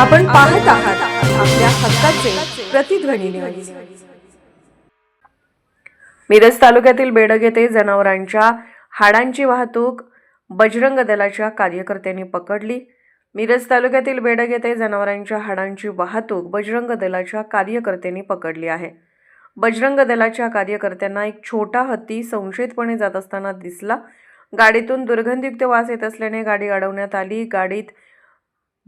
आपण पाहत आहात आपल्या हक्काचे प्रतिध्वनी न्यूज मिरज तालुक्यातील बेडग येथे जनावरांच्या हाडांची वाहतूक बजरंग दलाच्या कार्यकर्त्यांनी पकडली. मिरज तालुक्यातील बेडग येथे जनावरांच्या हाडांची वाहतूक बजरंग दलाच्या कार्यकर्त्यांनी पकडली आहे. बजरंग दलाच्या कार्यकर्त्यांना एक छोटा हत्ती संशयितपणे जात असताना दिसला. गाडीतून दुर्गंधयुक्त वास येत असल्याने गाडी अडवण्यात आली. गाडीत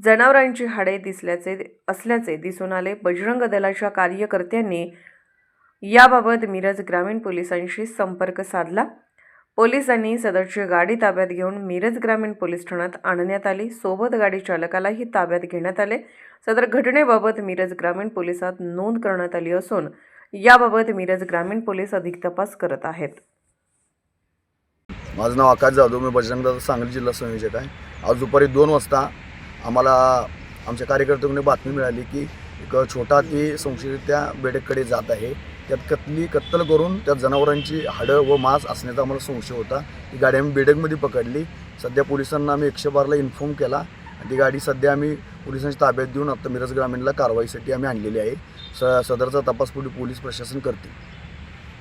जनावरांची हाडे दिसल्याचे असल्याचे दिसून आले. बजरंग दलाच्या कार्यकर्त्यांनी याबाबत मिरज ग्रामीण पोलिसांशी संपर्क साधला. पोलिसांनी सदरची गाडी ताब्यात घेऊन मिरज ग्रामीण पोलीस ठाण्यात आणण्यात आली. सोबत गाडी चालकालाही ताब्यात घेण्यात आले. सदर घटनेबाबत मिरज ग्रामीण पोलिसात नोंद करण्यात आली असून याबाबत मिरज ग्रामीण पोलीस अधिक तपास करत आहेत. माझं नाव आकाश जाधव. मी बजरंग सांगली जिल्हा संयोजक आहे. आज दुपारी दोन वाजता आम्हाला आमच्या कार्यकर्त्यांकडून बातमी मिळाली की एक छोटा ती संशयरित्या बेडककडे जात आहे. त्यात कत्ली कत्तल करून त्या जनावरांची हाडं व मांस असण्याचा आम्हाला संशय होता. ती गाडी आम्ही बेडकमध्ये पकडली. सध्या पोलिसांना आम्ही एकशे बारला इन्फॉर्म केला. आणि ती गाडी सध्या आम्ही पोलिसांच्या ताब्यात देऊन आता मिरज ग्रामीणला कारवाईसाठी आम्ही आणलेली आहे. स सदरचा तपास पुढे पोलीस प्रशासन करते